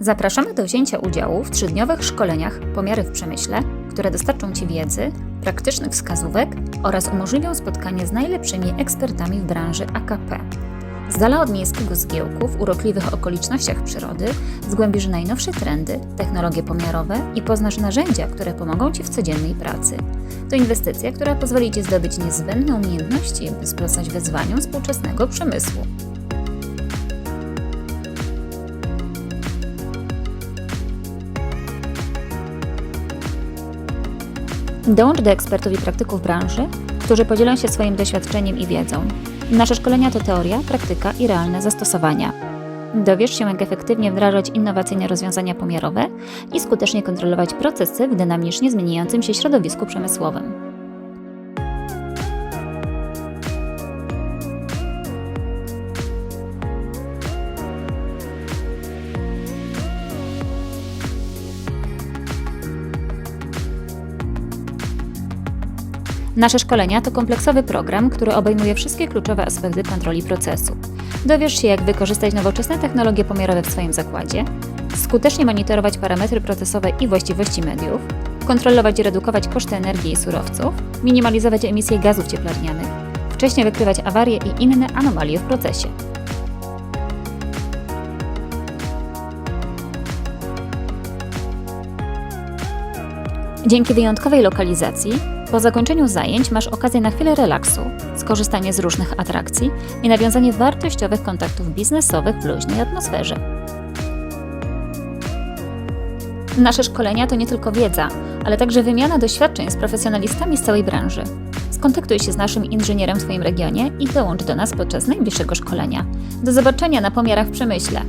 Zapraszamy do wzięcia udziału w trzydniowych szkoleniach Pomiary w Przemyśle, które dostarczą Ci wiedzy, praktycznych wskazówek oraz umożliwią spotkanie z najlepszymi ekspertami w branży AKP. Z dala od miejskiego zgiełku w urokliwych okolicznościach przyrody zgłębisz najnowsze trendy, technologie pomiarowe i poznasz narzędzia, które pomogą Ci w codziennej pracy. To inwestycja, która pozwoli Ci zdobyć niezbędne umiejętności, by sprostać wyzwaniom współczesnego przemysłu. Dołącz do ekspertów i praktyków branży, którzy podzielą się swoim doświadczeniem i wiedzą. Nasze szkolenia to teoria, praktyka i realne zastosowania. Dowiesz się, jak efektywnie wdrażać innowacyjne rozwiązania pomiarowe i skutecznie kontrolować procesy w dynamicznie zmieniającym się środowisku przemysłowym. Nasze szkolenia to kompleksowy program, który obejmuje wszystkie kluczowe aspekty kontroli procesu. Dowiesz się, jak wykorzystać nowoczesne technologie pomiarowe w swoim zakładzie, skutecznie monitorować parametry procesowe i właściwości mediów, kontrolować i redukować koszty energii i surowców, minimalizować emisję gazów cieplarnianych, wcześniej wykrywać awarie i inne anomalie w procesie. Dzięki wyjątkowej lokalizacji, po zakończeniu zajęć masz okazję na chwilę relaksu, skorzystanie z różnych atrakcji i nawiązanie wartościowych kontaktów biznesowych w luźnej atmosferze. Nasze szkolenia to nie tylko wiedza, ale także wymiana doświadczeń z profesjonalistami z całej branży. Skontaktuj się z naszym inżynierem w Twoim regionie i dołącz do nas podczas najbliższego szkolenia. Do zobaczenia na pomiarach w przemyśle.